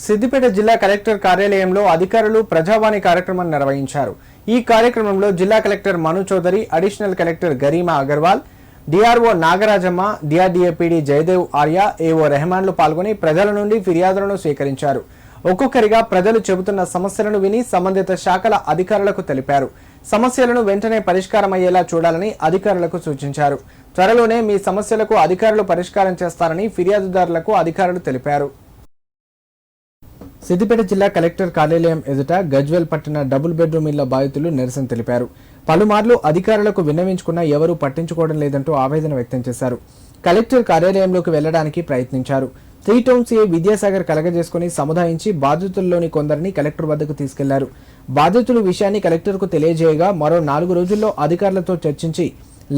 సిద్దిపేట జిల్లా కలెక్టర్ కార్యాలయంలో అధికారులు ప్రజావాణి కార్యక్రమం నిర్వహించారు. ఈ కార్యక్రమంలో జిల్లా collector Manu Chaudhary additional collector Garima Agarwal DRO Nagarajamma DRDA PD Jayadev Arya AO రెహమాన్లు పాల్గొని ప్రజల నుండి ఫిర్యాదులను స్వీకరించారు. ఒక్కొక్కరిగా ప్రజలు చెబుతున్న సమస్యలను విని సంబంధిత శాఖల అధికారులకు తెలిపారు. సమస్యలను వెంటనే పరిష్కారమయ్యేలా చూడాలని అధికారులకు సూచించారు. త్వరలోనే మీ సమస్యలకు అధికారులు పరిష్కారం చేస్తారని ఫిర్యాదుదారులకు అధికారులు తెలిపారు. సిద్దిపేట జిల్లా కలెక్టర్ కార్యాలయం ఎదుట గజ్వెల్ పట్టిన డబుల్ బెడ్రూమ్ ఇళ్ళ బాధితులు నిరసన తెలిపారు. పలుమార్లు అధికారులకు విన్నవించుకున్నా ఎవరూ పట్టించుకోవడం లేదంటూ ఆవేదన వ్యక్తం చేశారు. కలెక్టర్ కార్యాలయంలోకి వెళ్ళడానికి ప్రయత్నించారు. త్రీ టౌన్ సీఏ విద్యాసాగర్ కలగజేసుకుని సముదాయించి బాధితుల్లోని కొందరిని కలెక్టర్ వద్దకు తీసుకెళ్ళారు. బాధితుల విషయాన్ని కలెక్టర్కు తెలియజేయగా మరో నాలుగు రోజుల్లో అధికారులతో చర్చించి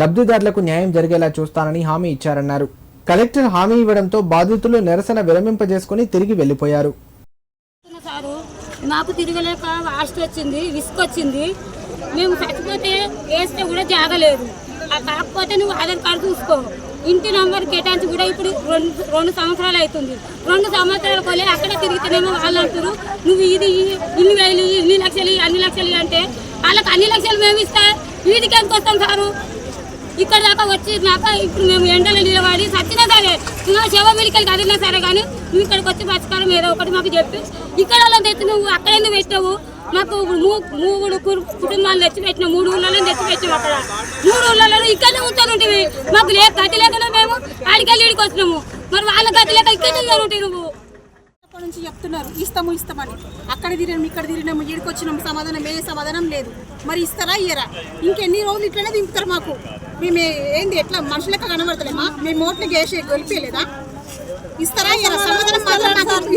లబ్ధిదారులకు న్యాయం జరిగేలా చూస్తానని హామీ ఇచ్చారన్నారు. కలెక్టర్ హామీ ఇవ్వడంతో బాధితులు నిరసన విరమింపజేసుకుని తిరిగి వెళ్ళిపోయారు మాకు తిరగలేక వాస్ట్ వచ్చింది విసుక్ వచ్చింది. మేము చచ్చిపోతే వేస్తే కూడా జాగలేదు. కాకపోతే నువ్వు ఆధార్ కార్డు చూసుకో. ఇంటి నంబర్ కేటాయించి కూడా ఇప్పుడు రెండు రెండు సంవత్సరాలు అవుతుంది. రెండు సంవత్సరాల పోలే అక్కడ తిరిగితేనేమో వాళ్ళు అంటారు నువ్వు ఇది ఇన్ని వేలు ఇన్ని లక్షలు అన్ని లక్షలు అంటే వాళ్ళకి అన్ని లక్షలు మేము ఇస్తా వీధికి ఎందుకు వస్తాం సారు? ఇక్కడ దాకా వచ్చినాక ఇప్పుడు మేము ఎండలు నిలవాలి ఇంకా శవ మెడికల్ కదిలినా సరే కానీ నువ్వు ఇక్కడికి వచ్చి పరిష్కారం ఏదో ఒకటి మాకు చెప్పి. ఇక్కడ వాళ్ళని తెచ్చి నువ్వు అక్కడ ఎందుకు పెట్టావు? మాకు మూడు కుటుంబాలు తెచ్చి పెట్టిన మూడు ఊళ్ళలో తెచ్చి పెట్టినాం అక్కడ. మూడు ఊళ్ళలో ఇక్కడనే ఉంటాను మాకు లే గతి లేకుండా మేము ఆడికెళ్ళి ఇడికి వచ్చినాము మరి వాళ్ళ గతి లేక ఇక్కడ ఉంటాయి నువ్వు. అప్పటి నుంచి చెప్తున్నారు ఇస్తాము ఇస్తామని. అక్కడ తిరిగినాము ఇక్కడ తిరిగినాము ఈడికి వచ్చినాము సమాధానం ఏ సమాధానం లేదు. మరి ఇస్తారా ఇయ్యరా? ఇంకెన్ని రోజులు ఇట్లనే దింపుతారు మాకు. మేము ఏంది ఎట్లా మనుషులకు కనబడతలేమా? మేము ఓట్లు గేసి గెలిపేయలేదా? ఇస్తారా? ఇయ్యరా సమాధానం మాత్రం మాకు